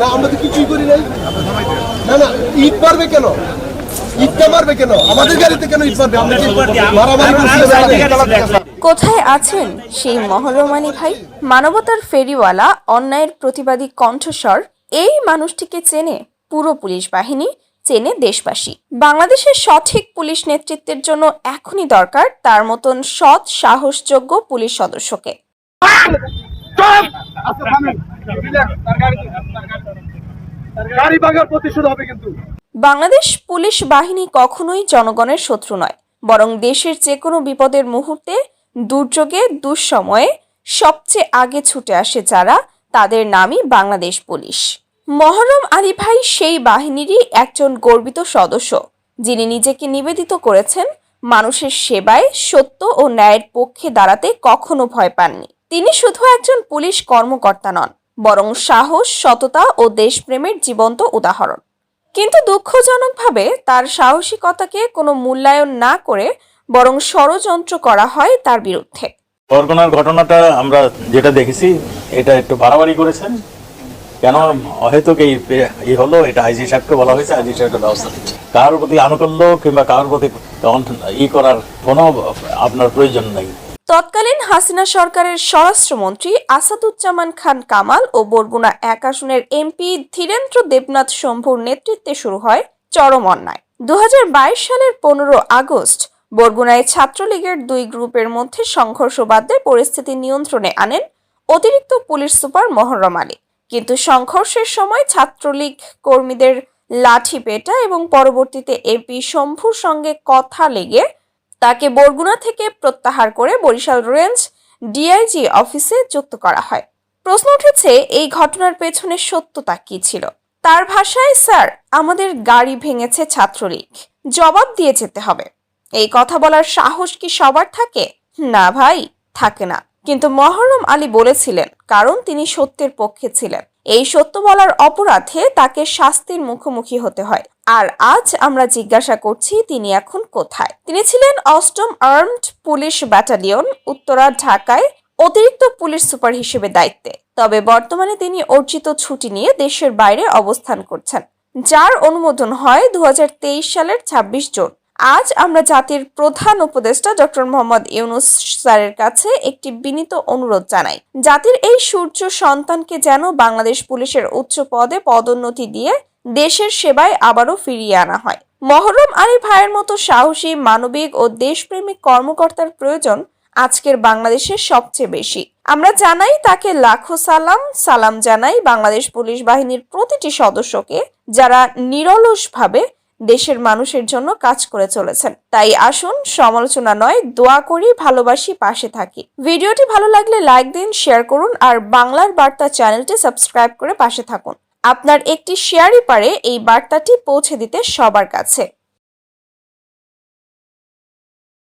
না, আমরা তো কিছুই করি নাই। না না, ইট মারবে কেন? ইটটা মারবে কেন? আমাদের গাড়িতে কেন ইট মারবে? মারামারি কোথায় আছেন সেই মহরমানি ভাই? মানবতার ফেরিওয়ালা, অন্যায়ের প্রতিবাদী কণ্ঠস্বর, এই মানুষটিকে চেনে পুরো পুলিশ বাহিনী, চেনে দেশবাসী। বাংলাদেশের সঠিক পুলিশ নেতৃত্বের জন্য এখনই দরকার তার মতন সৎ, সাহসযোগ্য পুলিশ সদস্যকে। গাড়ি ভাঙার প্রতিশোধ হবে কিন্তু। বাংলাদেশ পুলিশ বাহিনী কখনোই জনগণের শত্রু নয় বরং দেশের যে কোনো বিপদের মুহূর্তে দুর্যোগে দুঃসময়ে সবচেয়ে আগে ছুটে আসে যারা তাদের নামই বাংলাদেশ পুলিশ। মহরম আলী ভাই সেই বাহিনীরই একজন গর্বিত সদস্য যিনি নিজেকে নিবেদিত করেছেন মানুষের সেবায় সত্য ও ন্যায়ের পক্ষে দাঁড়াতে কখনো ভয় পাননি। তিনি শুধু একজন পুলিশ কর্মকর্তা নন, বরং সাহস, সততা ও দেশপ্রেমের জীবন্ত উদাহরণ। কিন্তু দুঃখজনকভাবে তার সাহসিকতাকে কোনো মূল্যায়ন না করে বরং ষড়যন্ত্র করা হয় তার বিরুদ্ধে। বরগুনার ঘটনাটা আমরা যেটা দেখেছি, এটা একটু বাড়াবাড়ি করেছেন কেন? হয়তো এই হলো, এটা আইজি সাহেবকে বলা হয়েছে, আইজি সাহেবের ব্যবস্থা কারোর প্রতি আনুকূল্য কিংবা কারোর প্রতি ই করার কোনো আপনার প্রয়োজন নেই। তৎকালীন হাসিনা সরকারের স্বরাষ্ট্রমন্ত্রী আসাদুজ্জামান খান কামাল ও বরগুনা এক আসনের এমপি ধীরেন্দ্র দেবনাথ শম্ভুর নেতৃত্বে শুরু হয় চরম অন্যায়। দুহাজার বাইশ সালের পনেরো আগস্ট বরগুনায় ছাত্রলীগের দুই গ্রুপের মধ্যে সংঘর্ষ বাধ্যে পরিস্থিতি নিয়ন্ত্রণে আনেন অতিরিক্ত পুলিশ সুপার মহরম আলী। কিন্তু সংঘর্ষের সময় ছাত্রলীগ কর্মীদের লাঠি পেটা এবং পরবর্তীতে এমপি শম্ভুর সঙ্গে কথা লেগে তাকে বরগুনা থেকে প্রত্যাহার করে বরিশাল রেঞ্জ ডিআইজি অফিসে যুক্ত করা হয়। প্রশ্ন উঠেছে, এই ঘটনার পেছনে সত্যতা কি ছিল? তার ভাষায়, স্যার, আমাদের গাড়ি ভেঙেছে ছাত্রলীগ। জবাব দিয়ে যেতে হবে। এই কথা বলার সাহস কি সবার থাকে? না ভাই, থাকে না। কিন্তু মহরম আলী বলেছিলেন, কারণ তিনি সত্যের পক্ষে ছিলেন। এই সত্য বলার অপরাধে তাকে শাস্তির মুখোমুখি হতে হয়। আর আজ আমরা জিজ্ঞাসা করছি তিনি এখন কোথায়? তিনি ছিলেন অষ্টম আর্মড পুলিশ ব্যাটালিয়ন, উত্তরা, ঢাকায় অতিরিক্ত পুলিশ সুপার হিসেবে দায়িত্বে। তবে বর্তমানে তিনি অর্জিত ছুটি নিয়ে দেশের বাইরে অবস্থান করছেন, যার অনুমোদন হয় দু হাজার তেইশ সালের ২৬ জুন। আজ আমরা জাতির প্রধান উপদেষ্টা ডক্টর মোহাম্মদ ইউনুস স্যারের কাছে একটি বিনীত অনুরোধ জানাই। জাতির এই সূর্য সন্তানকে যেন বাংলাদেশ পুলিশের উচ্চ পদে পদোন্নতি দিয়ে দেশের সেবায় আবারও ফিরিয়ে আনা হয়। মহরম আলী ভাইয়ের মতো সাহসী, মানবিক ও দেশপ্রেমিক কর্মকর্তার প্রয়োজন আজকের বাংলাদেশের সবচেয়ে বেশি। আমরা জানাই তাকে লাখো সালাম সালাম জানাই বাংলাদেশ পুলিশ বাহিনীর প্রতিটি সদস্যকে যারা নিরলসভাবে দেশের মানুষের জন্য কাজ করে চলেছেন। তাই আসুন, সমালোচনা নয়, দোয়া করি, ভালোবাসি, পাশে থাকি। ভিডিওটি ভালো লাগলে লাইক দিন, শেয়ার করুন, আর বাংলার বার্তা চ্যানেলটি সাবস্ক্রাইব করে পাশে থাকুন। আপনার একটি শেয়ারই পারে এই বার্তাটি পৌঁছে দিতে সবার কাছে।